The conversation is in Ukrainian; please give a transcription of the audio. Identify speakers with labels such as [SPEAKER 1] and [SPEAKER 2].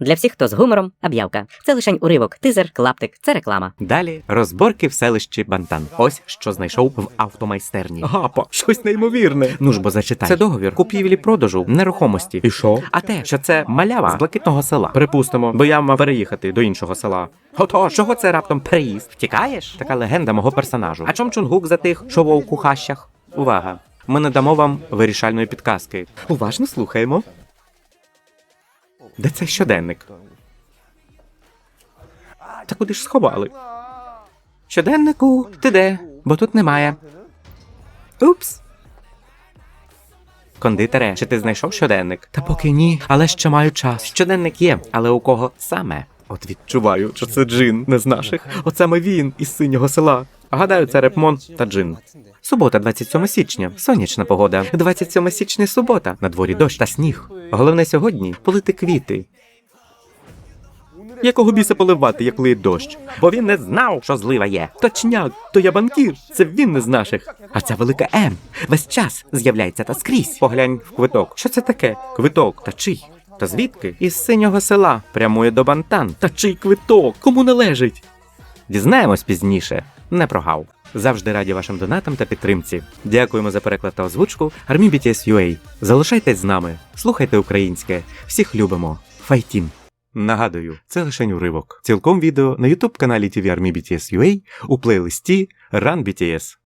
[SPEAKER 1] Для всіх, хто з гумором, об'явка. Це лишень уривок, тизер, клаптик, це реклама.
[SPEAKER 2] Далі розборки в селищі Бантан. Ось що знайшов в автомайстерні. Гапа, щось неймовірне. Ну ж бо зачитай. Це договір купівлі-продажу нерухомості. І що? А те, що це малява з блакитного села. Припустимо, бо я мав переїхати до іншого села. Отож, чого це раптом переїзд? Втікаєш? Така легенда мого персонажу. А чом чунгук за тих, що вовк у хащах? Увага! Ми не дамо вам вирішальної підказки. Уважно слухаємо. Де цей щоденник? Та куди ж сховали? Щоденнику, ти де? Бо тут немає. Упс. Кондитере, чи ти знайшов щоденник? Та поки ні, але ще маю час. Щоденник є, але у кого саме? От відчуваю, що це джин не з наших. От саме він із синього села. Гадаю, це репмон та джин. Субота, 27 січня. Сонячна погода. 27 січня субота. На дворі дощ та сніг. Головне сьогодні полити квіти. Якого біса поливати, як лиє дощ? Бо він не знав, що злива є. Точняк, то я банкір, це він не з наших. А ця велика М весь час з'являється та скрізь. Поглянь в квиток. Що це таке? Квиток. Та чий? Та звідки? Із синього села прямує до Бантан. Та чий квиток? Кому належить? Дізнаємось пізніше. Не прогав. Завжди раді вашим донатам та підтримці. Дякуємо за переклад та озвучку. Армі BTS. Залишайтесь з нами, слухайте українське. Всіх любимо. Файтін! Нагадую, це лише уривок. Цілком відео на YouTube каналі TV Army BTS UA у плейлисті Run BTS.